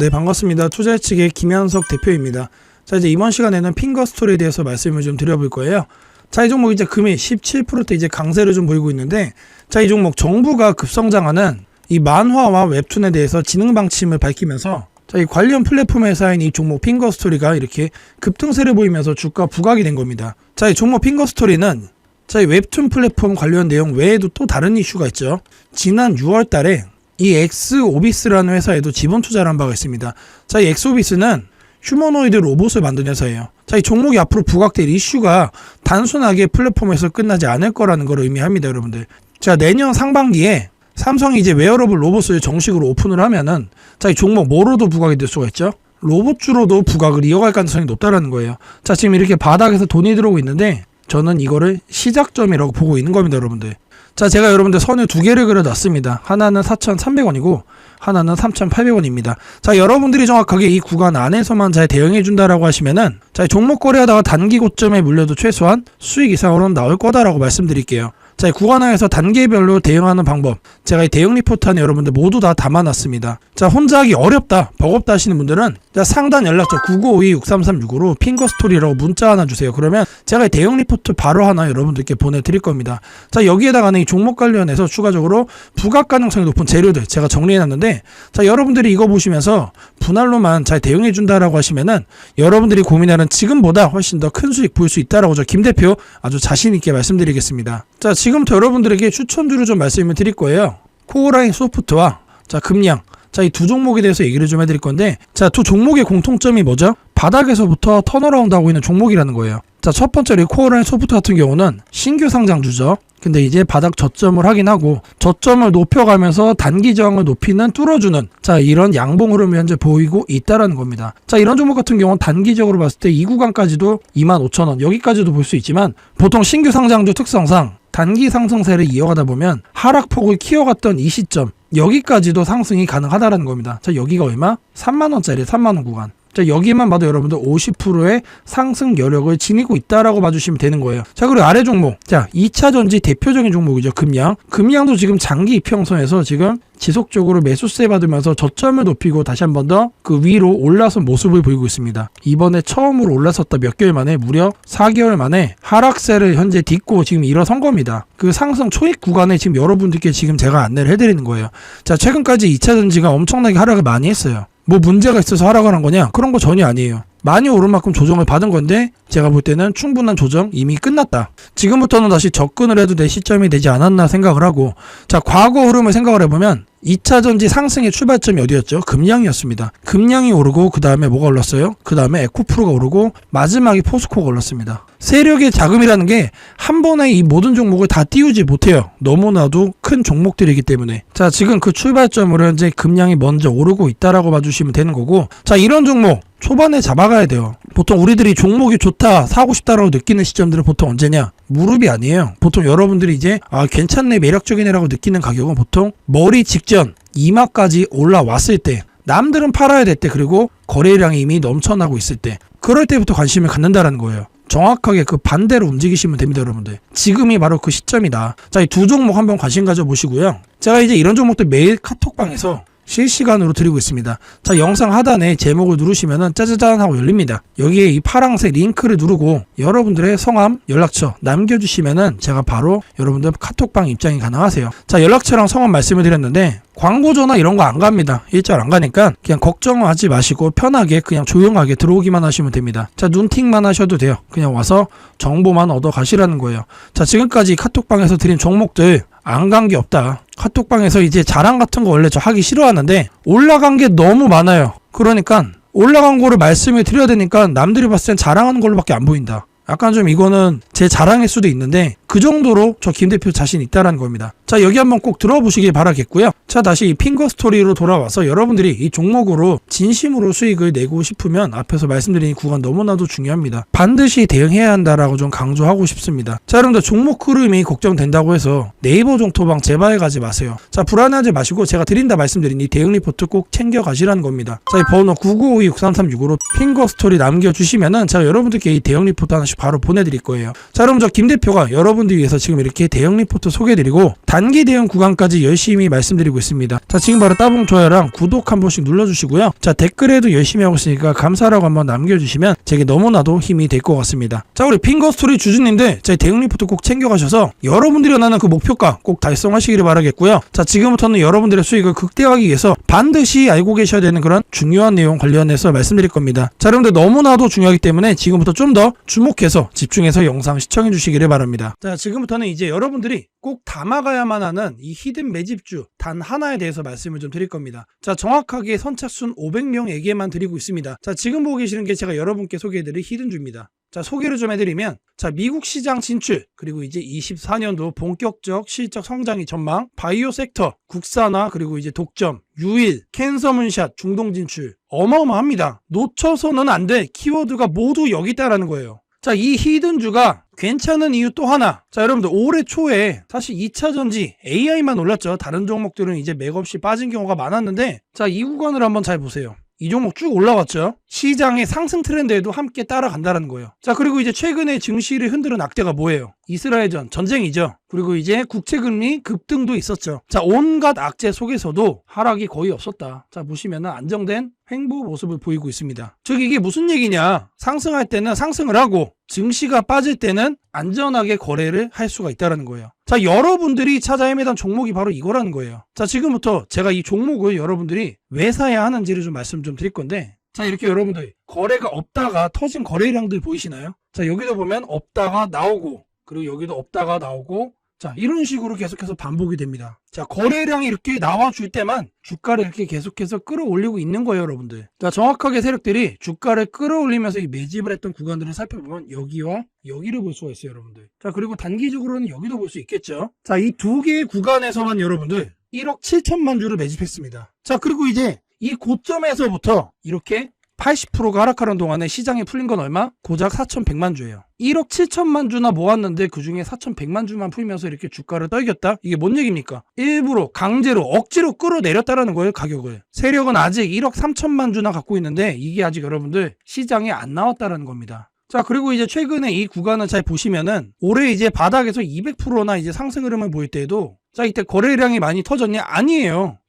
네, 반갑습니다. 투자 측의 김현석 대표입니다. 자, 이제 이번 시간에는 핑거 스토리에 대해서 말씀을 좀 드려볼 거예요. 자, 이 종목 이제 금일 17%대 이제 강세를 좀 보이고 있는데, 자, 이 종목 정부가 급성장하는 이 만화와 웹툰에 대해서 지능 방침을 밝히면서 자, 이 관련 플랫폼 회사인 이 종목 핑거 스토리가 이렇게 급등세를 보이면서 주가 부각이 된 겁니다. 자, 이 종목 핑거 스토리는 자, 이 웹툰 플랫폼 관련 내용 외에도 또 다른 이슈가 있죠. 지난 6월 달에 이 엑스오비스라는 회사에도 지분 투자를 한 바가 있습니다. 자, 이 엑스오비스는 휴머노이드 로봇을 만든 회사예요. 자, 이 종목이 앞으로 부각될 이슈가 단순하게 플랫폼에서 끝나지 않을 거라는 걸 의미합니다, 여러분들. 자, 내년 상반기에 삼성이 이제 웨어러블 로봇을 정식으로 오픈을 하면은 자, 이 종목 뭐로도 부각이 될 수가 있죠? 로봇주로도 부각을 이어갈 가능성이 높다라는 거예요. 자, 지금 이렇게 바닥에서 돈이 들어오고 있는데 저는 이거를 시작점이라고 보고 있는 겁니다, 여러분들. 자, 제가 여러분들 선을 두 개를 그려놨습니다. 하나는 4,300원이고 하나는 3,800원입니다. 자, 여러분들이 정확하게 이 구간 안에서만 잘 대응해 준다라고 하시면은 자, 종목 거래하다가 단기 고점에 물려도 최소한 수익 이상으로는 나올 거다라고 말씀드릴게요. 자, 이 구간 안에서 단계별로 대응하는 방법. 제가 이 대응 리포트 안에 여러분들 모두 다 담아놨습니다. 자, 혼자 하기 어렵다, 버겁다 하시는 분들은 자, 상단 연락처 9952-6336으로 핑거 스토리라고 문자 하나 주세요. 그러면 제가 이 대응 리포트 바로 하나 여러분들께 보내드릴 겁니다. 자, 여기에다가는 이 종목 관련해서 추가적으로 부각 가능성이 높은 재료들 제가 정리해놨는데 자, 여러분들이 이거 보시면서 분할로만 잘 대응해준다라고 하시면은 여러분들이 고민하는 지금보다 훨씬 더 큰 수익 보일 수 있다라고 저 김 대표 아주 자신있게 말씀드리겠습니다. 자, 지금부터 여러분들에게 추천주를 좀 말씀을 드릴 거예요. 코어라인 소프트와 자, 금량. 자, 이 두 종목에 대해서 얘기를 좀 해드릴 건데, 자, 두 종목의 공통점이 뭐죠? 바닥에서부터 턴어라운드 하고 있는 종목이라는 거예요. 자, 첫 번째로 이 코어라인 소프트 같은 경우는 신규 상장주죠. 근데 이제 바닥 저점을 확인하고 저점을 높여가면서 단기 저항을 높이는 뚫어주는 자 이런 양봉 흐름이 현재 보이고 있다라는 겁니다. 자 이런 종목 같은 경우는 단기적으로 봤을 때 이 구간까지도 25,000원 여기까지도 볼 수 있지만 보통 신규 상장주 특성상 단기 상승세를 이어가다 보면 하락폭을 키워갔던 이 시점 여기까지도 상승이 가능하다라는 겁니다. 자 여기가 얼마? 3만 원짜리 3만 원 구간. 자, 여기만 봐도 여러분들 50%의 상승 여력을 지니고 있다라고 봐주시면 되는 거예요. 자, 그리고 아래 종목. 자, 2차 전지 대표적인 종목이죠. 금양. 금양도 지금 장기 이평선에서 지금 지속적으로 매수세 받으면서 저점을 높이고 다시 한 번 더 그 위로 올라선 모습을 보이고 있습니다. 이번에 처음으로 올라섰다 몇 개월 만에 무려 4개월 만에 하락세를 현재 딛고 지금 일어선 겁니다. 그 상승 초입 구간에 지금 여러분들께 지금 제가 안내를 해드리는 거예요. 자, 최근까지 2차 전지가 엄청나게 하락을 많이 했어요. 뭐 문제가 있어서 하락을 한 거냐? 그런 거 전혀 아니에요. 많이 오른 만큼 조정을 받은 건데 제가 볼 때는 충분한 조정 이미 끝났다. 지금부터는 다시 접근을 해도 될 시점이 되지 않았나 생각을 하고 자 과거 흐름을 생각을 해보면 2차 전지 상승의 출발점이 어디였죠? 금량이었습니다. 금량이 오르고 그 다음에 뭐가 올랐어요? 그 다음에 에코프로가 오르고 마지막에 포스코가 올랐습니다. 세력의 자금이라는 게 한 번에 이 모든 종목을 다 띄우지 못해요. 너무나도 큰 종목들이기 때문에. 자, 지금 그 출발점으로 현재 금량이 먼저 오르고 있다라고 봐주시면 되는 거고. 자, 이런 종목 초반에 잡아가야 돼요. 보통 우리들이 종목이 좋다, 사고 싶다라고 느끼는 시점들은 보통 언제냐? 무릎이 아니에요. 보통 여러분들이 이제 아 괜찮네, 매력적이네라고 느끼는 가격은 보통 머리 직전 이마까지 올라왔을 때 남들은 팔아야 될 때 그리고 거래량이 이미 넘쳐나고 있을 때 그럴 때부터 관심을 갖는다라는 거예요. 정확하게 그 반대로 움직이시면 됩니다, 여러분들. 지금이 바로 그 시점이다. 자, 이 두 종목 한번 관심 가져 보시고요. 제가 이제 이런 종목들 매일 카톡방에서 실시간으로 드리고 있습니다. 자, 영상 하단에 제목을 누르시면은 짜자잔 하고 열립니다. 여기에 이 파랑색 링크를 누르고 여러분들의 성함, 연락처 남겨주시면은 제가 바로 여러분들 카톡방 입장이 가능하세요. 자, 연락처랑 성함 말씀을 드렸는데 광고 전화 이런 거 안 갑니다. 일절 안 가니까 그냥 걱정하지 마시고 편하게 그냥 조용하게 들어오기만 하시면 됩니다. 자, 눈팅만 하셔도 돼요. 그냥 와서 정보만 얻어 가시라는 거예요. 자, 지금까지 카톡방에서 드린 종목들 안 간 게 없다. 카톡방에서 이제 자랑 같은 거 원래 저 하기 싫어하는데 올라간 게 너무 많아요. 그러니까 올라간 거를 말씀을 드려야 되니까 남들이 봤을 땐 자랑하는 걸로밖에 안 보인다. 약간 좀 이거는 제 자랑일 수도 있는데 그 정도로 저 김 대표 자신 있다라는 겁니다. 자 여기 한번 꼭 들어보시길 바라겠고요. 자 다시 이 핑거 스토리로 돌아와서 여러분들이 이 종목으로 진심으로 수익을 내고 싶으면 앞에서 말씀드린 이 구간 너무나도 중요합니다. 반드시 대응해야 한다라고 좀 강조하고 싶습니다. 자 여러분들 종목 흐름이 걱정된다고 해서 네이버 종토방 제발 가지 마세요. 자 불안해하지 마시고 제가 드린다 말씀드린 이 대응 리포트 꼭 챙겨 가시라는 겁니다. 자 이 번호 99526336으로 핑거 스토리 남겨주시면은 제가 여러분들께 이 대응 리포트 하나씩 바로 보내드릴 거예요. 자 여러분 저 김 대표가 여러분 여러분들 위해서 지금 이렇게 대형 리포트 소개해드리고 단기 대응 구간까지 열심히 말씀드리고 있습니다. 자 지금 바로 따봉 좋아요랑 구독 한 번씩 눌러주시고요. 자 댓글에도 열심히 하고 있으니까 감사라고 한번 남겨주시면 제게 너무나도 힘이 될 것 같습니다. 자 우리 핑거 스토리 주주님들 제 대응 리포트 꼭 챙겨가셔서 여러분들이 원하는 그 목표가 꼭 달성하시기를 바라겠고요. 자 지금부터는 여러분들의 수익을 극대화하기 위해서 반드시 알고 계셔야 되는 그런 중요한 내용 관련해서 말씀드릴 겁니다. 자 여러분들 너무나도 중요하기 때문에 지금부터 좀 더 주목해서 집중해서 영상 시청해 주시기를 바랍니다. 자 지금부터는 이제 여러분들이 꼭 담아가야만 하는 이 히든 매집주 단 하나에 대해서 말씀을 좀 드릴 겁니다. 자 정확하게 선착순 500명에게만 드리고 있습니다. 자 지금 보고 계시는 게 제가 여러분께 소개해드릴 히든주입니다. 자, 소개를 좀 해드리면, 자, 미국 시장 진출, 그리고 이제 24년도 본격적 실적 성장이 전망, 바이오 섹터, 국산화, 그리고 이제 독점, 유일, 캔서 문샷, 중동 진출. 어마어마합니다. 놓쳐서는 안 돼. 키워드가 모두 여기 있다라는 거예요. 자, 이 히든주가 괜찮은 이유 또 하나. 자, 여러분들 올해 초에 사실 2차 전지 AI만 올랐죠. 다른 종목들은 이제 맥없이 빠진 경우가 많았는데, 자, 이 구간을 한번 잘 보세요. 이 종목 쭉 올라갔죠. 시장의 상승 트렌드에도 함께 따라간다는 거예요. 자, 그리고 이제 최근에 증시를 흔드는 악재가 뭐예요? 이스라엘전, 전쟁이죠. 그리고 이제 국채금리 급등도 있었죠. 자, 온갖 악재 속에서도 하락이 거의 없었다. 자, 보시면 안정된 횡보 모습을 보이고 있습니다. 즉, 이게 무슨 얘기냐? 상승할 때는 상승을 하고, 증시가 빠질 때는 안전하게 거래를 할 수가 있다는 거예요. 자, 여러분들이 찾아 헤매던 종목이 바로 이거라는 거예요. 자, 지금부터 제가 이 종목을 여러분들이 왜 사야 하는지를 좀 말씀 좀 드릴 건데, 자, 이렇게 여러분들 거래가 없다가 터진 거래량들 보이시나요? 자, 여기도 보면 없다가 나오고, 그리고 여기도 없다가 나오고, 자, 이런 식으로 계속해서 반복이 됩니다. 자, 거래량이 이렇게 나와줄 때만 주가를 이렇게 계속해서 끌어올리고 있는 거예요, 여러분들. 자, 정확하게 세력들이 주가를 끌어올리면서 이 매집을 했던 구간들을 살펴보면 여기와 여기를 볼 수가 있어요, 여러분들. 자, 그리고 단기적으로는 여기도 볼 수 있겠죠. 자, 이 두 개의 구간에서만 여러분들 1억 7천만 주를 매집했습니다. 자, 그리고 이제 이 고점에서부터 이렇게 80%가 하락하는 동안에 시장이 풀린 건 얼마? 고작 4,100만 주예요. 1억 7천만 주나 모았는데 그 중에 4,100만 주만 풀면서 이렇게 주가를 떨겼다? 이게 뭔 얘기입니까? 일부러 강제로 억지로 끌어내렸다라는 거예요, 가격을. 세력은 아직 1억 3천만 주나 갖고 있는데 이게 아직 여러분들 시장에 안 나왔다라는 겁니다. 자, 그리고 이제 최근에 이 구간을 잘 보시면은 올해 이제 바닥에서 200%나 이제 상승 흐름을 보일 때에도 자, 이때 거래량이 많이 터졌냐? 아니에요.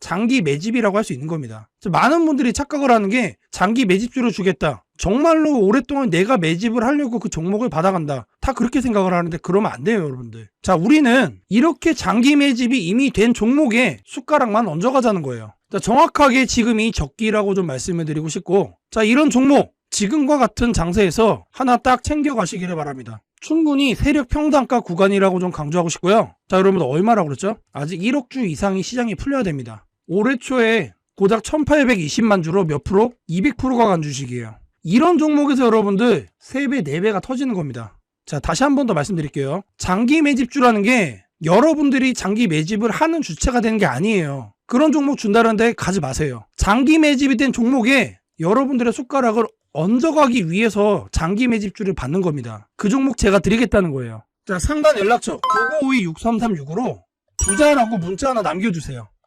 장기 매집이라고 할 수 있는 겁니다. 많은 분들이 착각을 하는 게 장기 매집주를 주겠다. 정말로 오랫동안 내가 매집을 하려고 그 종목을 받아간다. 다 그렇게 생각을 하는데 그러면 안 돼요, 여러분들. 자, 우리는 이렇게 장기 매집이 이미 된 종목에 숟가락만 얹어가자는 거예요. 자, 정확하게 지금이 적기라고 좀 말씀을 드리고 싶고, 자, 이런 종목, 지금과 같은 장세에서 하나 딱 챙겨가시기를 바랍니다. 충분히 세력 평단가 구간이라고 좀 강조하고 싶고요. 자, 여러분 얼마라고 그랬죠? 아직 1억 주 이상이 시장이 풀려야 됩니다. 올해 초에 고작 1820만 주로 몇 프로? 200%가 간 주식이에요. 이런 종목에서 여러분들 3배, 4배가 터지는 겁니다. 자, 다시 한 번 더 말씀드릴게요. 장기 매집주라는 게 여러분들이 장기 매집을 하는 주체가 되는 게 아니에요. 그런 종목 준다는데 가지 마세요. 장기 매집이 된 종목에 여러분들의 숟가락을 얹어가기 위해서 장기 매집주를 받는 겁니다. 그 종목 제가 드리겠다는 거예요. 자, 상단 연락처 9952-6336으로 부자라고 문자 하나 남겨주세요.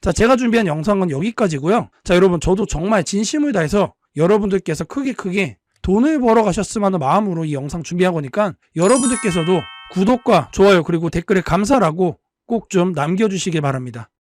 자, 제가 준비한 영상은 여기까지고요. 자, 여러분 저도 정말 진심을 다해서 여러분들께서 크게 크게 돈을 벌어 가셨으면 하는 마음으로 이 영상 준비한 거니까 여러분들께서도 구독과 좋아요 그리고 댓글에 감사라고 꼭 좀 남겨주시길 바랍니다.